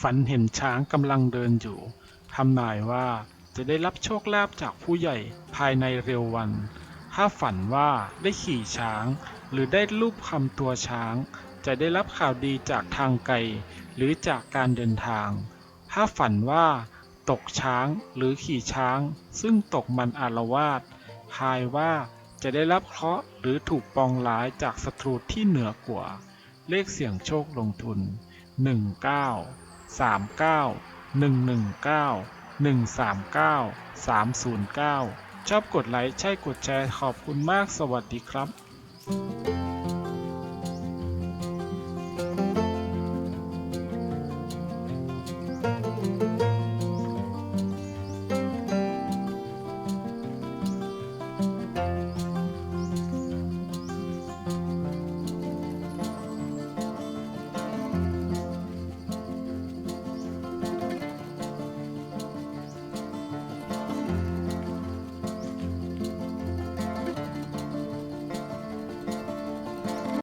ฝันเห็นช้างกำลังเดินอยู่ทำนายว่าจะได้รับโชคลาภจากผู้ใหญ่ภายในเร็ววัน ถ้าฝันว่าได้ขี่ช้าง หรือได้รูปคำตัวช้าง จะได้รับข่าวดีจากทางไกล หรือจากการเดินทาง ถ้าฝันว่า ตกช้างหรือขี่ช้าง ซึ่งตกมันอารวาสทายว่าจะได้รับเคราะห์หรือถูกปองร้ายจากศัตรูที่เหนือกว่า เลขเสี่ยงโชคลงทุน 19 39 119 139 309ชอบกดไลค์ใช่กดแชร์ขอบคุณมากสวัสดีครับ